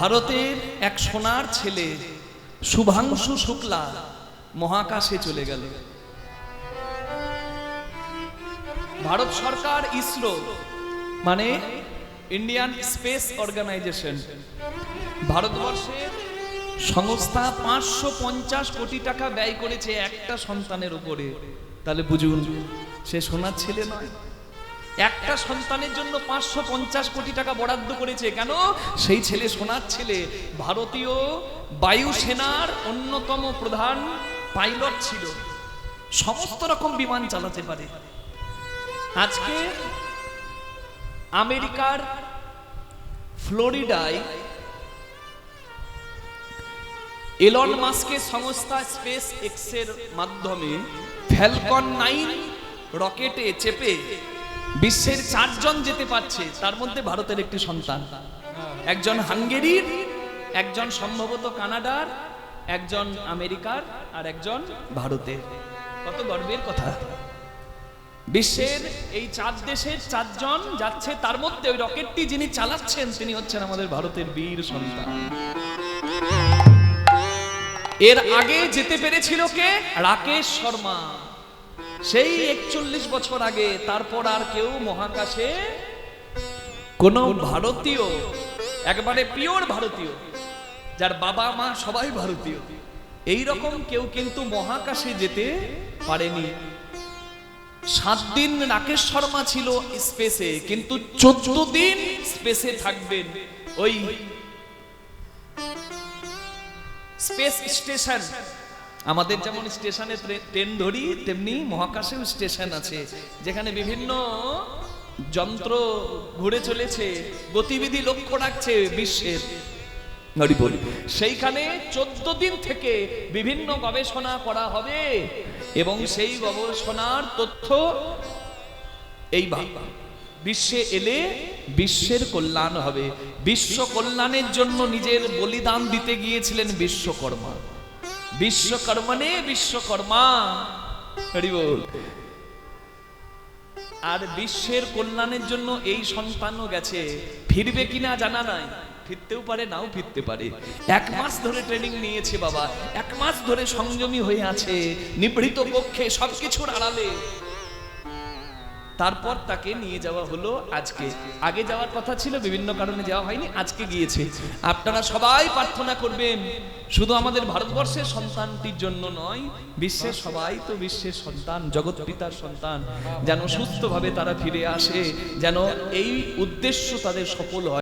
ভারতের এক সোনার ছেলে, শুভাংশু শুক্লা, মহাকাশে চলে গেল। ভারত সরকার ইসরো মানে ইন্ডিয়ান স্পেস অর্গানাইজেশন, ভারতবর্ষের সংস্থা পাঁচশো পঞ্চাশ কোটি টাকা ব্যয় করেছে একটা সন্তানের উপরে। তাহলে বুঝুন, সে সোনার ছেলে নয়। একটা সন্তানের জন্য পাঁচশো পঞ্চাশ কোটি টাকা বরাদ্দ করেছে, কেন? সেই ছেলে, সোনার ছেলে, ভারতীয় বায়ুসেনার অন্যতম প্রধান পাইলট ছিল। সমস্ত রকম বিমান চালাতে পারে। আজকে আমেরিকার ফ্লোরিডায় এলন মাস্কের সংস্থা স্পেস এক্সের মাধ্যমে ফ্যালকন নাইন রকেটে চেপে বিশ্বের চারজন যেতে পারছে, তার মধ্যে ভারতের একটি সন্তান। একজন হাঙ্গেরির, একজন সম্ভবত কানাডার, একজন আমেরিকার আর একজন ভারতের। কত গর্বের কথা। বিশ্বের এই চার দেশের চারজন যাচ্ছে, তার মধ্যে ওই রকেটটি যিনি চালাচ্ছেন, তিনি হচ্ছেন আমাদের ভারতের বীর সন্তান। এর আগে যেতে পেরেছিল কে? রাকেশ শর্মা। সেই একচল্লিশ বছর আগে তারপর আর কেউ মহাকাশে কোন ভারতীয় একবারে পিওর ভারতীয় যার বাবা মা সবাই ভারতীয় এই রকম কেউ কিন্তু মহাকাশে যেতে পারেনি। সাত দিন রাকেশ শর্মা ছিল স্পেসে কিন্তু চোদ্দ দিন স্পেসে থাকবেন ওই স্পেস স্টেশন। আমাদের যেমন স্টেশনে ট্রেন ধরি তেমনি মহাকাশেও স্টেশন আছে যেখানে বিভিন্ন যন্ত্র ঘুরে চলেছে গতিবিধি লক্ষ্য রাখছে বিশ্বের। সেইখানে চোদ্দ দিন থেকে বিভিন্ন গবেষণা করা হবে এবং সেই গবেষণার তথ্য এই ভাবা বিশ্বে এলে বিশ্বের কল্যাণ হবে। বিশ্ব কল্যাণের জন্য নিজের বলিদান দিতে গিয়েছিলেন বিশ্বকর্মা। বিশ্বকর্মনে বিশ্বকর্মা। আর বিশ্বের কল্যাণের জন্য এই সন্তানও গেছে। ফিরবে কিনা জানা নাই। ফিরতেও পারে নাও ফিরতে পারে। এক মাস ধরে ট্রেনিং নিয়েছে বাবা। এক মাস ধরে সংযমী হয়ে আছে। নিভৃত পক্ষে সবকিছুর আড়ালে। তারপর তাকে নিয়ে যাওয়া হলো আজকে। আগে যাওয়ার কথা ছিল, বিভিন্ন কারণে যাওয়া হয়নি, আজকে গিয়েছে। আপনারা সবাই প্রার্থনা করবেন। শুধু আমাদের ভারতবর্ষের সন্তানটির জন্য নয়, বিশ্বের সবাই তো বিশ্বের সন্তান, জগৎ পিতার সন্তান। যেন সুস্থভাবে তারা ফিরে আসে, যেন এই উদ্দেশ্য তাদের সফল হয়।